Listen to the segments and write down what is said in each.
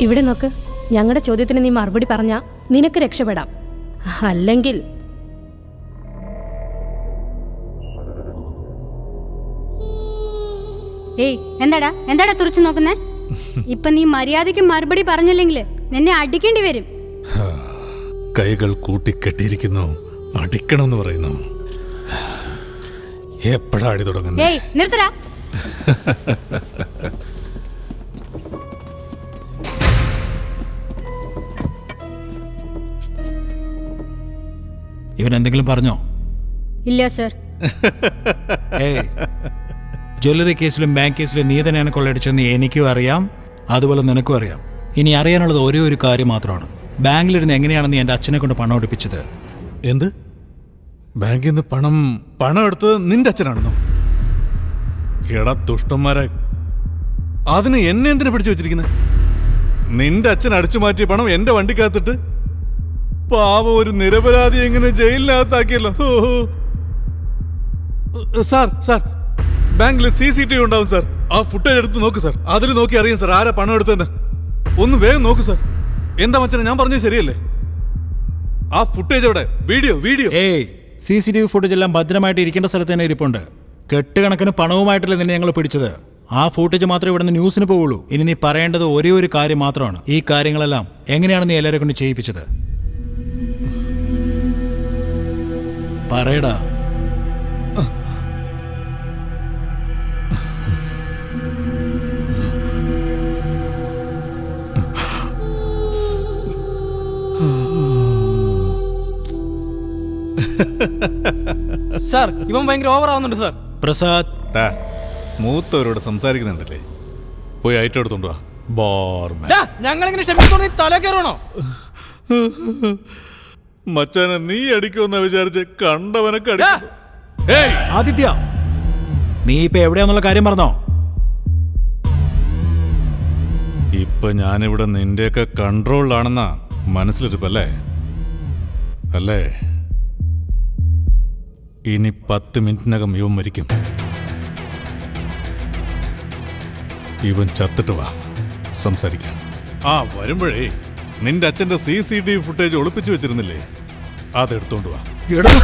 ഇവിടെ നോക്ക്. ഞങ്ങളുടെ ചോദ്യത്തിന് നീ മറുപടി പറഞ്ഞ നിനക്ക് രക്ഷപ്പെടാം. അല്ലെങ്കിൽ ഏയ് എന്താടാ? എന്താടാ തുറച്ചു നോക്കുന്നേ? ഇപ്പൊ നീ മര്യാദയ്ക്ക് മറുപടി പറഞ്ഞില്ലെങ്കിൽ നിന്നെ അടിക്കേണ്ടി വരും. കൈകൾ കൂട്ടിക്കെട്ടിയിരിക്കുന്നു. അടിക്കണമെന്ന് പറയുന്നു. എപ്പോഴാ അടി തുടങ്ങുന്നു? ഏയ് നിർത്തടാ. ഇവൻ എന്തെങ്കിലും പറഞ്ഞോ? ഇല്ല സർ. ഏയ്. ജ്വല്ലറി കേസിലും ബാങ്ക് കേസിലും നീ തന്നെയാണ് കൊള്ളയടിച്ചതെന്ന് എനിക്കും അറിയാം. അതുപോലെ നിനക്കും അറിയാം. ഇനി അറിയാനുള്ളത് ഒരേ ഒരു കാര്യം മാത്രമാണ്. ബാങ്കിലിരുന്ന് എങ്ങനെയാണ് നീ എന്റെ അച്ഛനെ കൊണ്ട് പണം ഒടിപ്പിച്ചത്? എന്ത്? ബാങ്കിൽ നിന്ന് പണം പണം എടുത്തത് നിന്റെ അച്ഛനാണെന്നോ? എടാ ദുഷ്ടന്മാരെ. അതിന് എന്നെ എന്തിനു പിടിച്ചു വെച്ചിരിക്കുന്നത് നിന്റെ അച്ഛൻ അടിച്ചു മാറ്റിയ പണം എന്റെ വണ്ടിക്കകത്തിട്ട് പാവം ഒരു നിരപരാധി എങ്ങനെ ജയിലിനകത്താക്കിയല്ലോ. Sir sir. ബാങ്കിൽ സി സി ടി വി ഉണ്ടാവും സാർ. ആ ഫുട്ടേജ് എടുത്ത് നോക്ക് സാർ. അതിൽ നോക്കി അറിയാം സാർ ആരാ പണം എടുത്തെന്ന് ഒന്ന് വേഗം നോക്ക് സാർ. എന്താ മച്ചനെ ഞാൻ പറഞ്ഞത് ശരിയല്ലേ? ആ ഫുട്ടേജ് എവിടെ? Video video. ഏയ് C C T V footage എല്ലാം ഭദ്രമായിട്ട് ഇരിക്കേണ്ട സ്ഥലത്ത് തന്നെ ഇരിപ്പുണ്ട്. കെട്ടുകണക്കിന് പണവുമായിട്ടല്ലേ നിന്നെ ഞങ്ങൾ പിടിച്ചത്. ആ ഫുട്ടേജ് മാത്രമേ ഇവിടെ നിന്ന് ന്യൂസിന് പോവുള്ളൂ. ഇനി നീ പറയേണ്ടത് ഒരേ ഒരു കാര്യം മാത്രമാണ്. ഈ കാര്യങ്ങളെല്ലാം എങ്ങനെയാണ് നീ എല്ലാവരെ കൊണ്ട് ചെയ്യിപ്പിച്ചത്? പറയടാ. സാർ ഇവൻ ഭയങ്കര ഓവർ ആവുന്നുണ്ട് സാർ. പ്രസാദ്. ടാ, മൂത്തവരോട് സംസാരിക്കുന്നുണ്ടല്ലേ? പോയി ഐറ്റം എടുത്തോണ്ട് വാ. ബോർമാൻ. ഞങ്ങളിങ്ങനെ ക്ഷമിച്ചോണ്ട് തല കയറണോ മച്ചാനെ നീ അടിക്കുമെന്ന് വിചാരിച്ച് കണ്ടവനൊക്കെ ഏയ്! ആദിത്യ നീ ഇപ്പൊ എവിടെയാന്നുള്ള കാര്യം പറഞ്ഞോ? ഇപ്പൊ ഞാനിവിടെ നിന്റെയൊക്കെ കൺട്രോളിലാണെന്നാ മനസ്സിലിരിപ്പല്ലേ? അല്ലേ? ഇനി പത്ത് മിനിറ്റിനകം ഇവൻ മരിക്കും. ഇവൻ ചത്തിട്ട് വാ. സംസാരിക്കാൻ ആ വരുമ്പോഴേ നിന്റെ അച്ഛന്റെ C C T V footage ഒളിപ്പിച്ചു വെച്ചിരുന്നില്ലേ? അതെടുത്തോണ്ട് വാ. എടാ,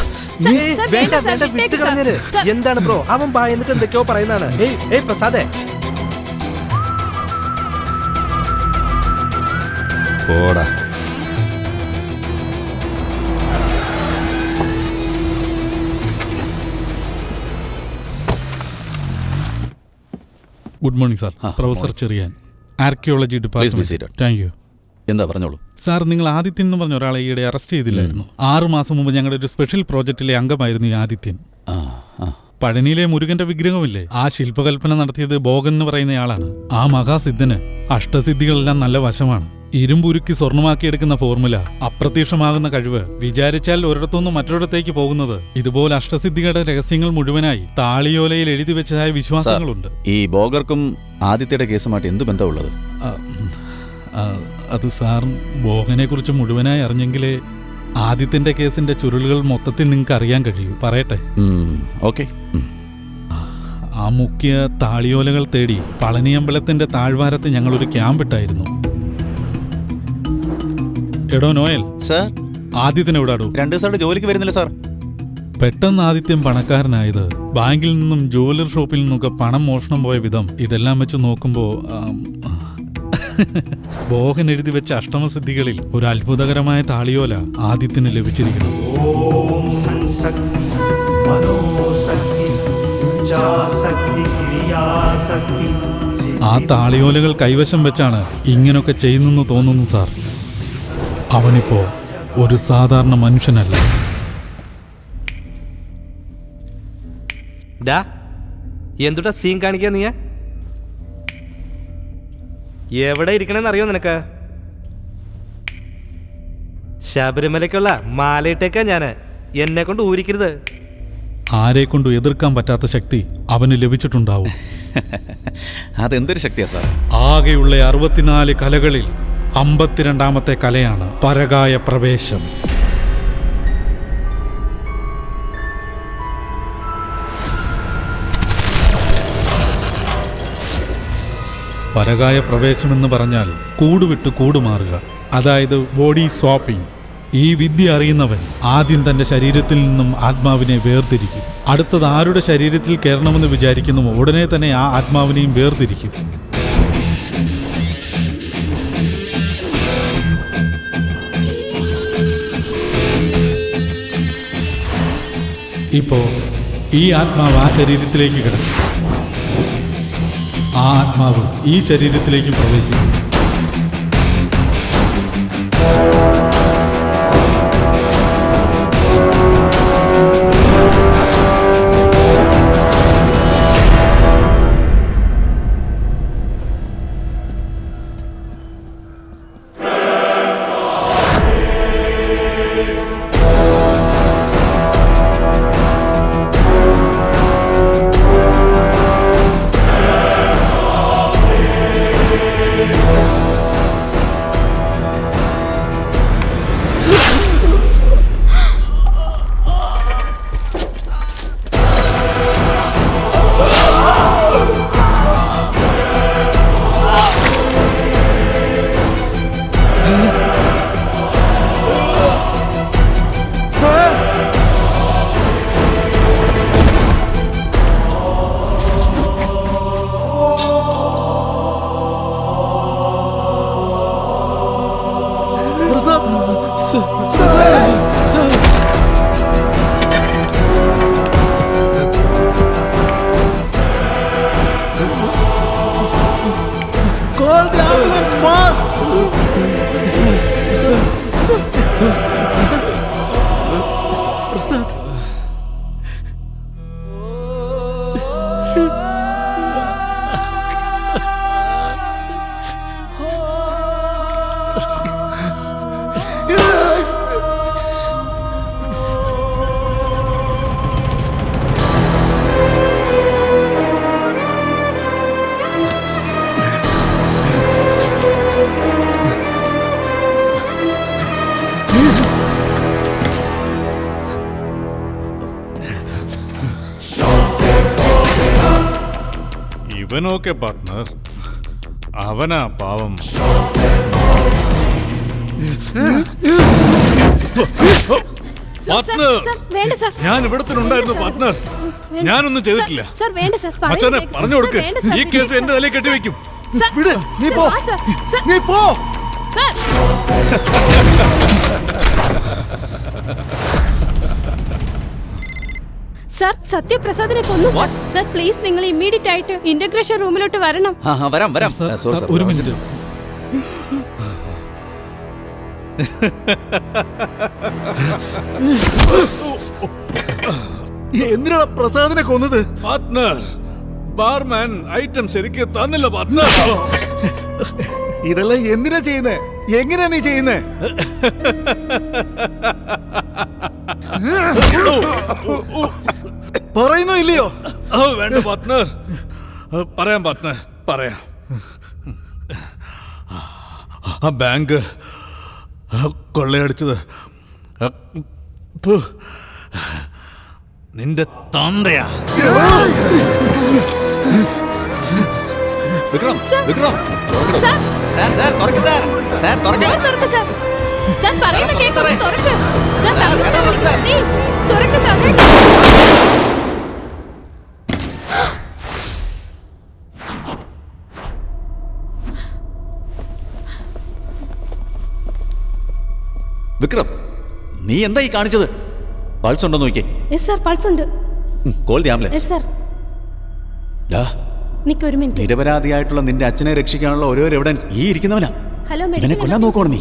നീ സർ, വേണ്ട വേണ്ട, സർ, വേണ്ട വിട്ടേക്ക് വിട്ട് സർ. കളഞ്ഞത്. സർ. എന്താണ് ബ്രോ? അവൻ ഭയന്നിട്ട് എന്തൊക്കെയോ പറയുന്നതാണ്. ഏയ് ഏയ് പ്രസാദേ. ഓടാ good morning sir. Professor Cherian. Archaeology Please be department seated. Thank you എന്താ പറഞ്ഞോളൂ? സാർ നിങ്ങൾ ആദിത്യൻ എന്ന് പറഞ്ഞ ഒരാളെ ഈയിടെ അറസ്റ്റ് ചെയ്തില്ലായിരുന്നു. ആറു മാസം മുമ്പ് ഞങ്ങളുടെ ഒരു സ്പെഷ്യൽ പ്രോജക്റ്റിലെ അംഗമായിരുന്നു ഈ ആദിത്യൻ. ആ ആ. പഴനിയിലെ മുരുകന്റെ വിഗ്രഹമില്ലേ ആ ശില്പകൽപ്പന നടത്തിയത് ബോഗൻ എന്ന് പറയുന്നയാളാണ്. ആ മഹാസിദ്ധന് അഷ്ടസിദ്ധികളെല്ലാം നല്ല വശമാണ്. ഇരുമ്പുരുക്കി സ്വർണമാക്കിയെടുക്കുന്ന ഫോർമുല അപ്രത്യക്ഷമാകുന്ന കഴിവ് വിചാരിച്ചാൽ ഒരിടത്തുനിന്ന് മറ്റൊരിടത്തേക്ക് പോകുന്നത് ഇതുപോലെ അഷ്ടസിദ്ധികളുടെ രഹസ്യങ്ങൾ മുഴുവനായി താളിയോലയിൽ എഴുതി വെച്ചതായ വിശ്വാസങ്ങളുണ്ട്. ഈ ബോഗർക്കും ആദിത്യയുടെ കേസുമായിട്ട് എന്ത് ബന്ധമുള്ളത്? അത് സാർ ബോഹനെ കുറിച്ച് മുഴുവനായി അറിഞ്ഞെങ്കിലേ ആദിത്യന്റെ കേസിന്റെ ചുരുളുകൾ മൊത്തത്തിൽ നിങ്ങൾക്ക് അറിയാൻ കഴിയൂ. പറയട്ടെ? ഓക്കെ. ആ മുഖ്യ താളിയോലകൾ തേടി പളനിയമ്പലത്തിന്റെ താഴ്വാരത്ത് ഞങ്ങളൊരു ക്യാമ്പ് ഇട്ടായിരുന്നു. എടോ നോയൽ. സാർ. ആദിത്യനെ എവിടാടോ രണ്ട് ദിവസമായിട്ട് ജോലിക്ക് വരുന്നില്ല സാർ. പെട്ടെന്ന് ആദിത്യം പണക്കാരനായത് ബാങ്കിൽ നിന്നും ജ്വല്ലറി ഷോപ്പിൽ നിന്നൊക്കെ പണം മോഷണം പോയ വിധം ഇതെല്ലാം വെച്ച് നോക്കുമ്പോ ആം, ബോഹൻ എഴുതി വെച്ച അഷ്ടമസിദ്ധികളിൽ ഒരു അത്ഭുതകരമായ താളിയോല ആദ്യത്തിന് ലഭിച്ചിരിക്കുന്നു. ആ താളിയോലകൾ കൈവശം വെച്ചാണ് ഇങ്ങനൊക്കെ ചെയ്യുന്നെന്ന് തോന്നുന്നു സാർ. അവനിപ്പോ ഒരു സാധാരണ മനുഷ്യനല്ല. എന്തുട്ടാ സീൻ കാണിക്കാ നീ എവിടെ ഇരിക്കണമെന്ന് അറിയോ നിനക്ക്? ശബരിമലയ്ക്കുള്ള മാലയിട്ടേക്കാ ഞാൻ. എന്നെ കൊണ്ട് ഊരിക്കരുത്. ആരെ കൊണ്ട് എതിർക്കാൻ പറ്റാത്ത ശക്തി അവന് ലഭിച്ചിട്ടുണ്ടാവും. അതെന്തൊരു ശക്തിയാ സാർ ആകെയുള്ള അറുപത്തിനാല് കലകളിൽ അമ്പത്തിരണ്ടാമത്തെ കലയാണ് പരകായ പ്രവേശം. പരകായ പ്രവേശമെന്ന് പറഞ്ഞാൽ കൂടുവിട്ട് കൂടുമാറുക. അതായത് ബോഡി സ്വാപ്പിംഗ് ഈ വിദ്യ അറിയുന്നവൻ ആദ്യം തന്റെ ശരീരത്തിൽ നിന്നും ആത്മാവിനെ വേർതിരിക്കും. അടുത്തത് ആരുടെ ശരീരത്തിൽ കയറണമെന്ന് വിചാരിക്കുന്നു ഉടനെ തന്നെ ആ ആത്മാവിനെയും വേർതിരിക്കും. ഇപ്പോൾ ഈ ആത്മാവ് ആ ശരീരത്തിലേക്ക് കിടക്കും. ആത്മാവ് ഈ ശരീരത്തിലേക്ക് പ്രവേശിക്കും. ഇവനോക്കെ പാർട്ട്ണർ അവനാ പാവം. പാർട്ട്ണർ ഞാൻ ഇവിടത്തിനുണ്ടായിരുന്നു പാർട്ട്ണർ. ഞാനൊന്നും ചെയ്തിട്ടില്ല. പറയുന്നത് പറഞ്ഞു കൊടുക്ക. ഈ കേസ് എന്റെ തലയിൽ കെട്ടിവെക്കും നീ പോ. നീ പോ. സർ. സത്യപ്രസാദിനെ കൊന്നു. സർ. സർ പ്ലീസ് നിങ്ങൾ ഇമ്മീഡിയറ്റ് ആയിട്ട് ഇന്റഗ്രേഷൻ റൂമിലോട്ട് വരണം. ആ ആ, വരാം വരാം. സർ, ആ, സോറി സർ, സർ ഒരു മിനിറ്റ്. എന്തിനാണ് പ്രസാദിനെ കൊന്നത്? പാർട്ട്ണർ ബാർമാൻ ഐറ്റം ശരിക്ക് തന്നില്ല പാർട്ട്ണർ ഇതെല്ലാം എന്തിനാ ചെയ്യുന്നേ? എങ്ങനെയാ നീ ചെയ്യുന്നേ? പറയുന്നോ ഇല്ലയോ? ഓ വേണ്ട പാർട്ട്ണർ. പറയാം പാർട്ട്ണർ. പറയാം. ആ ബാങ്ക് കൊള്ളയടിച്ചത്. നിന്റെ തന്തയാ. Vikram Vikram. Sir. Sir sir തുറക്ക് സാർ. സാർ തുറക്ക്. Sir sir. പറയുന്ന കേസ് തുറക്ക് സാർ. വിക്രം നീ എന്താ ഈ കാണിച്ചത്? പൾസ് ഉണ്ടോ നോക്കിയേ. യെസ് സർ പൾസ് ഉണ്ട് call the ambulance. Yes sir. ഡാ നിക്ക് ഒരു മിനിറ്റ്. നിരപരാധിയായിട്ടുള്ള നിന്റെ അച്ഛനെ രക്ഷിക്കാനുള്ള ഓരോ എവിഡൻസ് ഈ ഇരിക്കുന്നവനാ. ഹലോ മെഡിക്കൽ കൊല്ലാൻ നോക്കുവാണ് നീ.